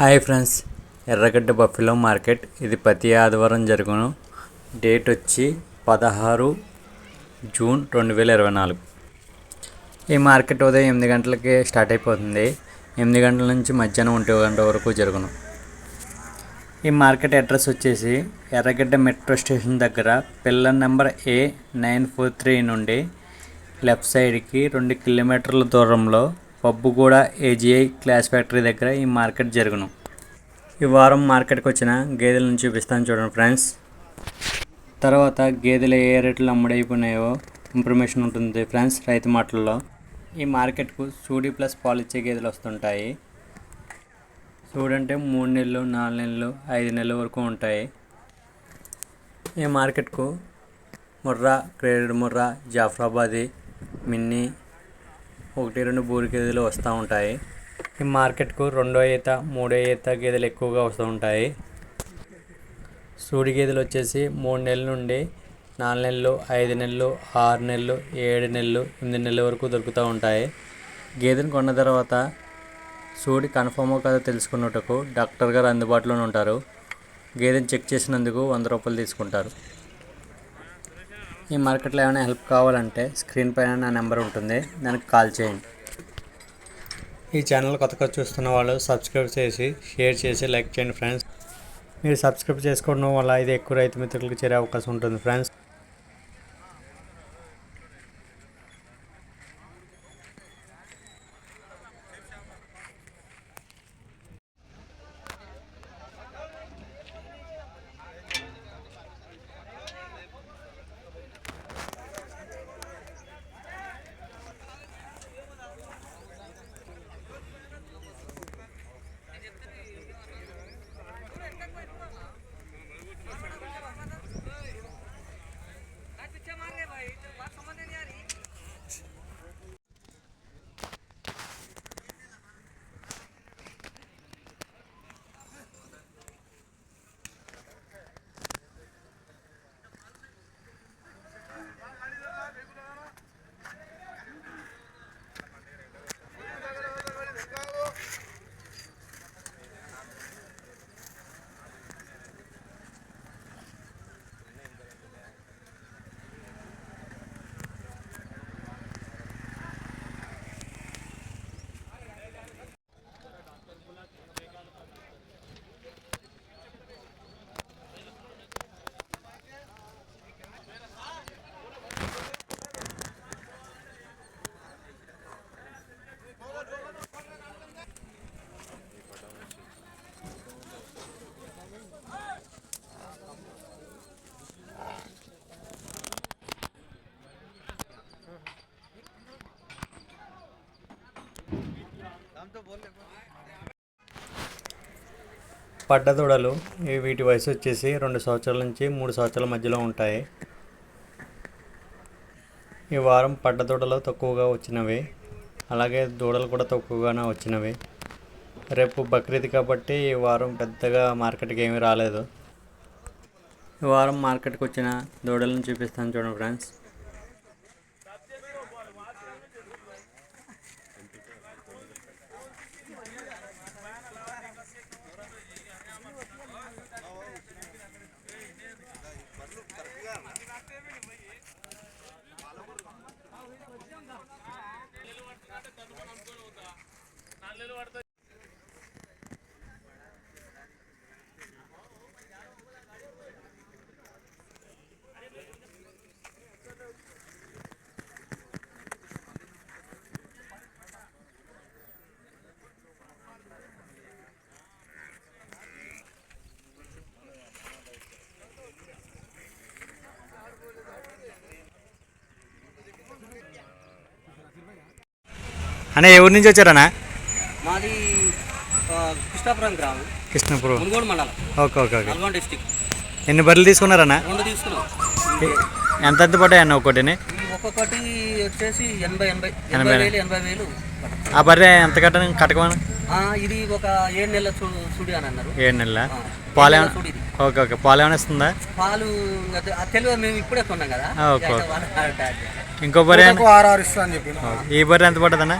Hi friends Erragadda buffalo market. ఇది ప్రతి ఆదివారం జరుగును. డేట్ వచ్చి పదహారు జూన్ రెండు వేల ఇరవై నాలుగు. ఈ మార్కెట్ ఉదయం ఎనిమిది గంటలకి స్టార్ట్ అయిపోతుంది. ఎనిమిది గంటల నుంచి మధ్యాహ్నం ఒంటి గంట వరకు జరుగును. ఈ మార్కెట్ అడ్రస్ వచ్చేసి ఎర్రగడ్డ మెట్రో స్టేషన్ దగ్గర pillar number A nine four three నుండి లెఫ్ట్ సైడ్కి రెండు కిలోమీటర్ల దూరంలో పబ్బుగూడ ఏజీఐ క్లాస్ ఫ్యాక్టరీ దగ్గర ఈ మార్కెట్ జరుగును. ఈ వారం మార్కెట్కి వచ్చిన గేదెలను చూపిస్తాను చూడండి ఫ్రెండ్స్ తర్వాత గేదెలు ఏ రేట్లు అమ్ముడైపోయినాయో ఇన్ఫర్మేషన్ ఉంటుంది ఫ్రెండ్స్ రైతు మాటల్లో. ఈ మార్కెట్కు సూడి ప్లస్ పాలు ఇచ్చే గేదెలు వస్తుంటాయి. చూడంటే మూడు నెలలు నాలుగు నెలలు ఐదు నెలల వరకు ఉంటాయి. ఈ మార్కెట్కు ముర్రా క్రేడెడ్ ముర్రా జాఫ్రాబాదీ మిన్నీ ఒకటి రెండు బూరి గేదెలు వస్తూ ఉంటాయి. ఈ మార్కెట్కు రెండో ఈత మూడో ఈత గేదెలు ఎక్కువగా వస్తూ ఉంటాయి. సూడి గేదెలు వచ్చేసి మూడు నెలల నుండి నాలుగు నెలలు ఐదు నెలలు ఆరు నెలలు ఏడు నెలలు ఎనిమిది నెలల వరకు దొరుకుతూ ఉంటాయి. గేదెను కొన్న తర్వాత సూడి కన్ఫర్మో కదా తెలుసుకున్నట్టుకు డాక్టర్ గారు అందుబాటులోనే ఉంటారు. గేదెని చెక్ చేసినందుకు వంద రూపాయలు తీసుకుంటారు. ఈ మార్కెట్లో ఏమైనా హెల్ప్ కావాలంటే స్క్రీన్ పైన నా నెంబర్ ఉంటుంది. దానికి కాల్ చేయండి. ఈ ఛానల్ కొత్తగా చూస్తున్న వాళ్ళు సబ్స్క్రైబ్ చేసి షేర్ చేసి లైక్ చేయండి ఫ్రెండ్స్. మీరు సబ్స్క్రైబ్ చేసుకోవడం వల్ల ఇది ఎక్కువ రైతు మిత్రులకు చేరే అవకాశం ఉంటుంది ఫ్రెండ్స్. పడ్డదూడలు. వీటి వయసు వచ్చేసి రెండు సంవత్సరాల నుంచి మూడు సంవత్సరాల మధ్యలో ఉంటాయి. ఈ వారం పడ్డదూడలు తక్కువగా వచ్చినవి. అలాగే దూడలు కూడా తక్కువగానే వచ్చినవి. రేపు బక్రీద్ కాబట్టి ఈ వారం పెద్దగా మార్కెట్కి ఏమీ రాలేదు. ఈ వారం మార్కెట్కి వచ్చిన దూడలను చూపిస్తాను చూడండి ఫ్రెండ్స్. అన్న ఊరి నుంచి వచ్చారన్నా? మాది కృష్ణాపురం గ్రామం. కృష్ణపురం. మునుగోడు మండలం. Okay okay okay. Nalgonda district. ఎన్ని బర్రెలు తీసుకున్నారన్నా? రెండు తీసుకున్నాం. ఎంత ఎంత పడ్డాయి అన్న ఒక్కొక్కటిని? ఒక్కొక్కటి వచ్చేసి ఎనభై ఎనభై. ఎనభై వేలు. ఎనభై వేలు ఆ బర్రె ఎంత కట్ట కట్టకమని ఇది ఒక ఏడు నెలల చూ సుడి అని అన్నారు. ఏడు నెలల? పాలు. Okay okay. పాలు ఏమైనా ఇస్తుందా పాలు తెలియదు మేము ఇప్పుడే కొన్నాం కదా. ఓకే, ఇక బర్రె ఆరు ఆరు ఇస్తా అని ఓకే. ఈ బర్రె ఎంత పడుతుందన్న.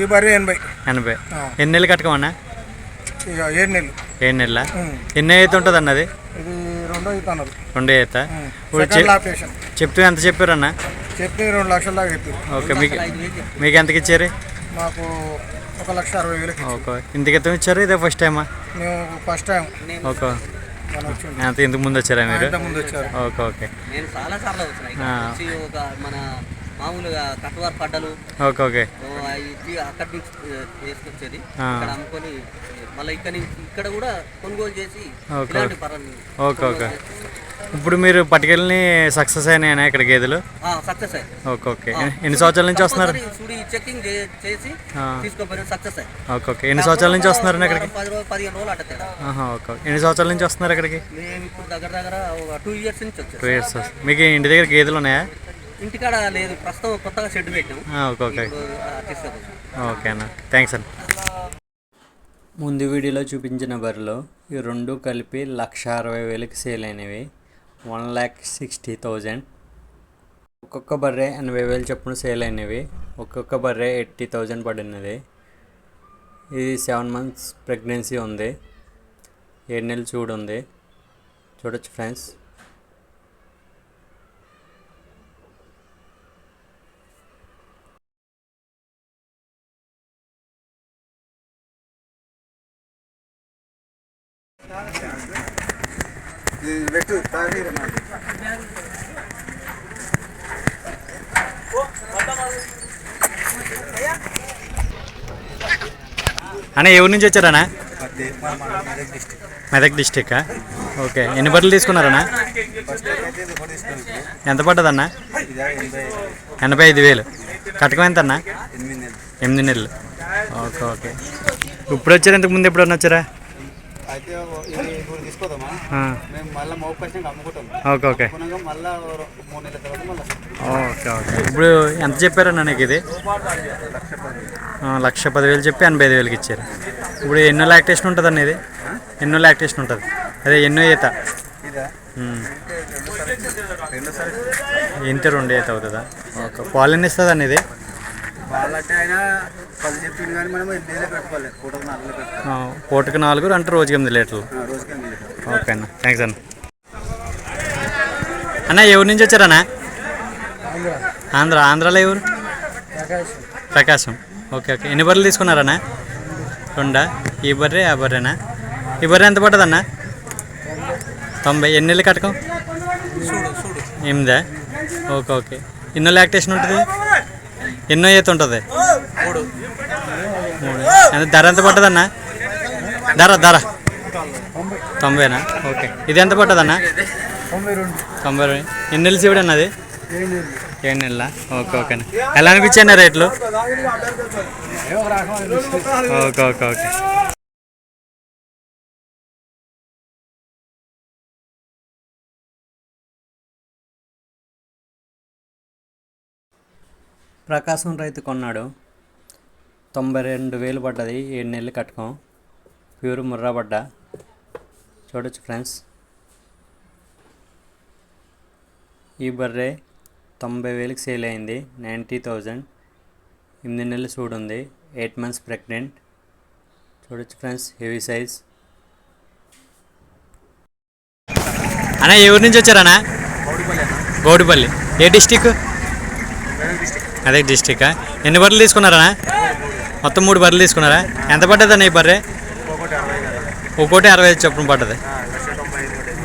ఈ బర్రె ఎనభై. ఎనభై. ఎన్ని నెలలు కట్టుకోమన్నా? ఇక ఏడు నెలలు. ఏడు నెలల. ఎన్ని అయితే ఉంటుంది అన్నది ఇది రెండో రెండే అవుతా ఇప్పుడు సెకండ్ ఆపరేషన్ చెప్తూ ఎంత చెప్పారన్న? చెప్పి రెండు లక్షల దాకా చెప్పారు. ఓకే మీకు చెప్పు. మీకు ఎంతకి ఇచ్చారు? మాకు ఒక లక్ష అరవై వేలకి ఓకే. ఇంతకి ఎంత ఇచ్చారు? ఇదే ఫస్ట్ టైమా మేము ఫస్ట్ టైం ఓకే. అంత ఇంతకు ముందు వచ్చారా మీరు? Okay okay. నేను చాలా సార్లు వచ్చినాయి మన మామూలుగా కట్టువారు పడ్డలు. Okay okay. ఓ, ఇది అక్కడి నుంచి ఆ. ఇక్కడ అమ్ముకొని మళ్ళీ ఇక్కడ నుంచి ఇక్కడ కూడా కొనుగోలు చేసి ఓకే. ఇలాంటి ఓకే ఓకే. ఇప్పుడు మీరు పట్టుకెళ్ళి సక్సెస్ అయినాయనా ఇక్కడ గేదెలు? Success okay okay. ఎన్ని సంవత్సరాల నుంచి వస్తున్నారు? చూడి చెకింగ్ చేసి. తీసుకోపోయిన సక్సెస్ ఓకే ఓకే. ఎన్ని సంవత్సరాల నుంచి వస్తున్నారు ఇక్కడికి? పదిహేను రోజులు అట్ట ఓకే ఎన్ని సంవత్సరాల నుంచి వస్తున్నారు ఇక్కడికి? మేము ఇప్పుడు దగ్గర దగ్గర టూ ఇయర్స్ నుంచి టూ ఇయర్స్ మీకు ఇంటి దగ్గర గేదెలు ఉన్నాయా? ఇంటికాడ లేదు ప్రస్తుతం కొత్తగా షెడ్ పెట్టాం. ఆ, ఓకే ఓకే. ఓకే అన్న. థ్యాంక్స్ అన్న. ముందు వీడియోలో చూపించిన బరిలో ఈ రెండు కలిపి లక్ష అరవై వేలకి సేల్ అయినవి. One lakh sixty thousand. ఒక్కొక్క బర్రె ఎనభై వేలు చొప్పున సేల్ అయినవి. ఒక్కొక్క బర్రె ఎయిటీ థౌజండ్ పడినది. ఇది సెవెన్ మంత్స్ ప్రెగ్నెన్సీ ఉంది. ఏడు నెలలు చూడు ఉంది. చూడొచ్చు ఫ్రెండ్స్. పెట్టు అన్న ఎవరి నుంచి వచ్చారన్నా? మెదక్ డిస్టిక్ ఓకే ఎన్ని బట్టలు తీసుకున్నారన్నా? ఎంత పడ్డదన్నా? ఎనభై ఐదు. వేలు. కటకం ఎంత అన్నా ఎనిమిది నెలలు. Okay okay. ఇప్పుడు వచ్చారు ఇంతకు ముందు ఎప్పుడు వచ్చారా? అయితే ఇది ఇప్పుడు తీసుకోదామా ఆ, మేము మళ్ళీ మోపు పర్సెంట్ అమ్ముకుంటాం. Okay okay. కొనగా మళ్ళీ మూడు నెలల తర్వాత మళ్ళీ ఓకే ఓకే. ఇప్పుడు ఎంత చెప్పారన్నా నీకు ఇది? లక్ష పదివేలు చెప్పి ఎనభై ఐదు వేలకి ఇచ్చారు. ఇప్పుడు ఎన్నో లాక్టేషన్ ఉంటుంది అన్న ఇది? ఎన్నో లాక్టేషన్ ఉంటుంది. అదే ఎన్నో ఈత. ఇంత రెండు ఈత అవుతుందా? ఓకే. పాలు ఎన్ని ఇస్తుంది అన్న ఇది? వాళ్ళంటే ఆయన పది చెప్పింది కానీ మనం డైలీ పెట్టుకోవాలి పూటకు నాలుగు పెట్టుకోవాలి ఆ, పూటకి నాలుగు అంటే రోజుకి ఎనిమిది లీటర్లు. ఆ, రోజుకి ఎనిమిది లీటర్లు. ఓకే అన్న. థ్యాంక్స్ అన్న. అన్న ఎవరి నుంచి వచ్చారన్నా ఆంధ్ర. ఆంధ్రాలో ఎవరు? ప్రకాశం. Okay okay. ఎన్ని బర్రెలు తీసుకున్నారన్నా రెండా? ఈ బర్రె ఆ బర్రెనా? ఈ బర్రె ఎంత పడుతుందన్నా తొంభై. ఎన్ని నెలలు కట్టకం? ఎనిమిదా? Okay okay. ఎన్నో లాక్టేషన్ ఉంటుంది? ఎన్నో ఈత ఉంటుంది? మూడు. ఎంత ధర ఎంత పడుతుందన్నా ధర ధర. తొంభైనా? ఓకే. ఇది ఎంత పడుతుందన్నా తొంభై రెండు. తొంభై రెండు. ఎన్ని నెలలు చూడండి అది? ఏడు నెలల? ఓకే ఓకే ఎలా అనిపించాయి రేట్లు? Okay okay okay. ప్రకాశం రైతు కొన్నాడు. తొంభై రెండు వేలు పడ్డది ఏడు నెలలు కట్టుకోం. ప్యూర్ ముర్రా పడ్డ చూడొచ్చు ఫ్రెండ్స్. ఈ బర్రె తొంభై వేలకు సేల్ అయింది నైంటీ థౌజండ్. ఎనిమిది నెలలు చూడుంది ఎయిట్ మంత్స్ ప్రెగ్నెంట్. చూడొచ్చు ఫ్రెండ్స్ హెవీ సైజ్. అన్న ఊరి నుంచి వచ్చారన్నా గౌడిపల్లి. ఏ డిస్టిక్? అదే డిస్టిక్ ఎన్ని బర్రెలు తీసుకున్నారన్నా మొత్తం మూడు బర్రెలు తీసుకున్నారా? ఎంత పడ్డది అన్న ఈ బర్రె? ఒక్కోటి అరవై ఐదు చొప్పున పడ్డది.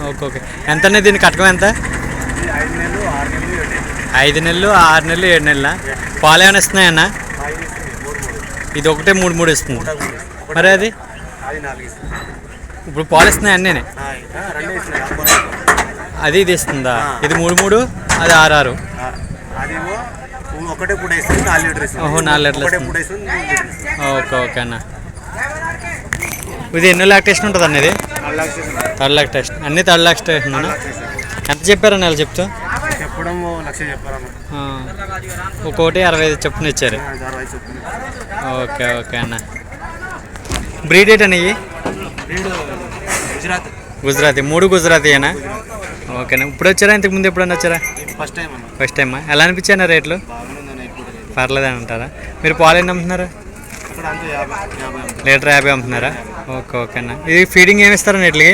Okay okay. ఎంత అనేది దీని కట్టకం ఎంత? ఐదు నెలలు ఆరు నెలలు ఏడు నెలలు. పాలు ఏమైనా ఇస్తున్నాయన్నా? ఇది ఒకటే మూడు మూడు ఇస్తుంది. మరి అది? ఇప్పుడు పాలు ఇస్తున్నాయి అన్నీ. అది ఇది ఇస్తుందా? ఇది మూడు మూడు అది ఆరు ఆరు. ఒకటే పూట ఇస్తుంది నాలుగు లీటర్ ఓహో, నాలుగు లీటర్లు ఒకటే. పూట లీటర్ ఇస్తుంది. ఓకే ఓకే అన్న. ఇది ఎన్నో లాక్టేషన్ ఉంటుంది అన్న ఇది. థర్డ్ లాక్టేషన్ అన్ని థర్డ్ లాక్టేషన్ అన్న ఎంత చెప్పారన్న వాళ్ళు చెప్తూ? చెప్పడం లక్ష ఒక్కోటి అరవై ఐదు చొప్పున ఇచ్చారు. ఓకే ఓకే అన్న. బ్రీడ్ ఏంటి అన్న గుజరాత్. గుజరాతీ. మూడు గుజరాతీయేనా ఓకేనా ఇప్పుడు వచ్చారా ఇంతకు ముందు ఎప్పుడన్నా వచ్చారా? ఫస్ట్ టైం ఫస్ట్ టైమా? ఎలా అనిపించాయి రేట్లు. పర్లేదని అంటారా? మీరు పాలు ఎన్ని అమ్ముతున్నారా. లీటర్ యాభై అమ్ముతున్నారా? ఓకే ఓకే అన్న. ఇది ఫీడింగ్ ఏమి ఇస్తారన్న ఇట్లకి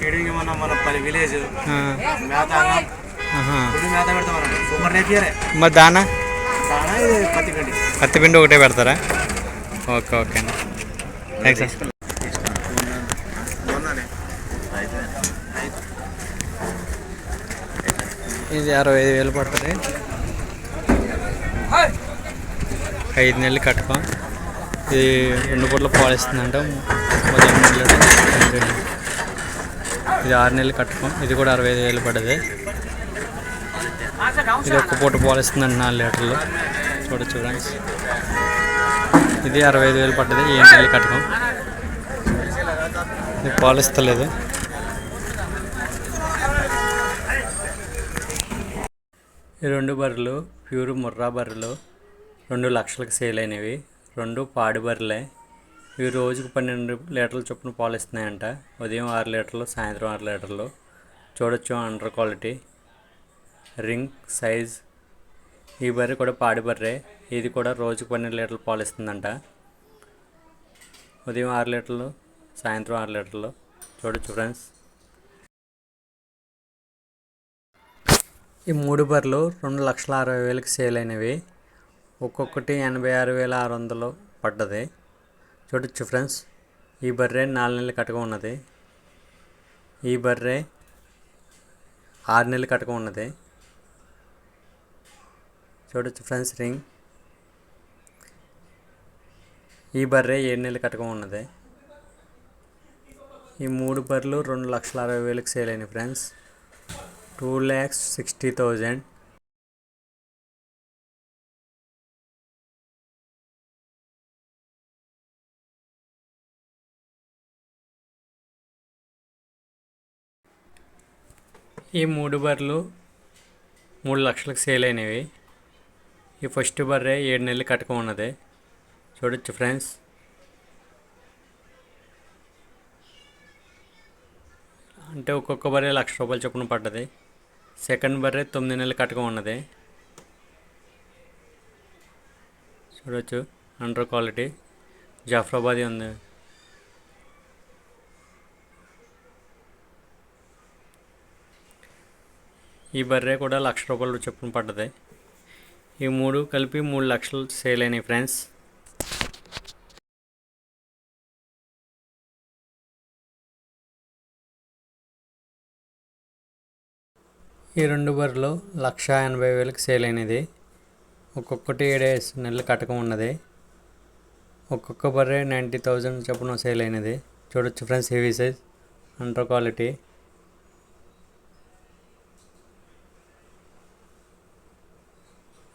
ఫీడింగ్ మన మన పని విలేజ్ మరి దానా? పత్తి పిండి. ఒకటే పెడతారా? ఓకే ఓకే అన్న. థ్యాంక్స్ అన్న ఇది అరవై ఐదు వేలు పడుతుంది. ఐదు నెలలు కట్టుకో. ఇది రెండు పూట్ల పాలిస్తుందంట ఉదయం ఇది ఆరు నెలలు కట్టుకో. ఇది కూడా అరవై ఐదు వేలు పడ్డది. ఇది ఒక్క పూట పాలు నాలుగు లీటర్లు. చూడ చూడండి. ఇది అరవై ఐదు వేలు పడ్డది. ఏడు నెలలు కట్టుకో. ఇది పాలిస్తలేదు ఈ రెండు బర్రెలు ప్యూర్ ముర్రా బర్రెలు. రెండు లక్షలకు సేల్ అయినవి. రెండు పాడిబర్రెలే. ఇవి రోజుకు పన్నెండు లీటర్ల చొప్పున పాలు ఇస్తున్నాయంట ఉదయం ఆరు లీటర్లు సాయంత్రం ఆరు లీటర్లు. చూడొచ్చు అండర్ క్వాలిటీ. Ring size. ఈ బర్రె కూడా పాడి బర్రె ఇది కూడా రోజుకు పన్నెండు లీటర్లు పాలు ఇస్తుందంట ఉదయం ఆరు లీటర్లు సాయంత్రం ఆరు లీటర్లు. చూడొచ్చు ఫ్రెండ్స్. ఈ మూడు బర్రెలు రెండు లక్షల అరవై వేలకు సేల్ అయినవి. ఒక్కొక్కటి ఎనభై ఆరు వేల ఆరు వందలు పడ్డది. చూడొచ్చు ఫ్రెండ్స్ ఈ బర్రె నాలుగు నెలలు కట్టగా ఉన్నది. ఈ బర్రె ఆరు నెలలు కట్టగా ఉన్నది. చూడొచ్చు ఫ్రెండ్స్ రింగ్. ఈ బర్రె ఏడు నెలలు కట్టగా ఉన్నది. ఈ మూడు బర్రెలు రెండు లక్షల అరవై వేలకు సేల్ అయినాయి friends. Two lakhs sixty thousand ఈ మూడు బర్రెలు మూడు లక్షలకు సేల్ అయినవి. ఈ ఫస్ట్ బర్రె ఏడు నెలలు కట్టక ఉన్నది. చూడొచ్చు ఫ్రెండ్స్. అంటే ఒక్కొక్క బర్రె లక్ష రూపాయలు చొప్పున పడ్డది. సెకండ్ బర్రె తొమ్మిది నెలలు కట్టక ఉన్నది. చూడొచ్చు అండర్ క్వాలిటీ. జాఫ్రాబాదీ ఉంది. ఈ బర్రె కూడా లక్ష రూపాయలు చొప్పున పడ్డది. ఈ మూడు కలిపి మూడు లక్షలు సేల్ అయినాయి ఫ్రెండ్స్. ఈ రెండు బర్రెలు లక్ష ఎనభై వేలకు సేల్ అయినది. ఒక్కొక్కటి ఏడేసి నెలలు కట్టకం ఉన్నది. ఒక్కొక్క బర్రె నైంటీ థౌజండ్ చొప్పున సేల్ అయినది. చూడొచ్చు friends heavy size under quality.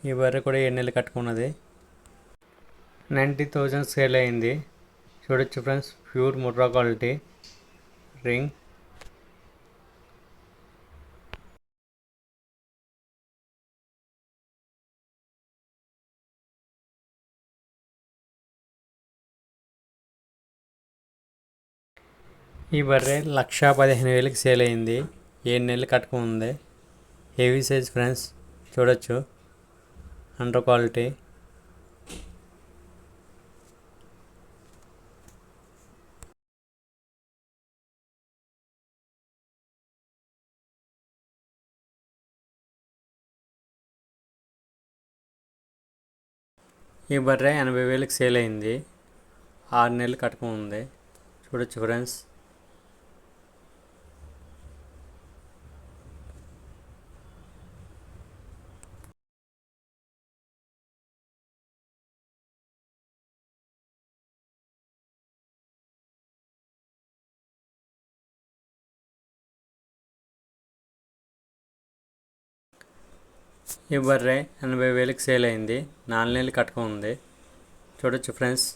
ఈ బర్రె కూడా ఏడు నెలలు కట్టుకున్నది. నైంటీ థౌజండ్ సేల్ అయింది. చూడొచ్చు friends pure Murrah quality. Ring. ఈ బర్రె లక్షా పదిహేను వేలకి సేల్ అయింది. ఏడు నెలలు కట్టుకుంది. హెవీ సైజ్ ఫ్రెండ్స్ చూడొచ్చు. Under quality. ఈ బర్రె ఎనభై వేలకు సేల్ అయింది. ఆరు నెలలు కట్టుకుని ఉంది చూడొచ్చు ఫ్రెండ్స్. ఈ బర్రె ఎనభై వేలకు సేల్ అయింది. నాలుగు నెలలు కట్టుకుని ఉంది. చూడొచ్చు ఫ్రెండ్స్.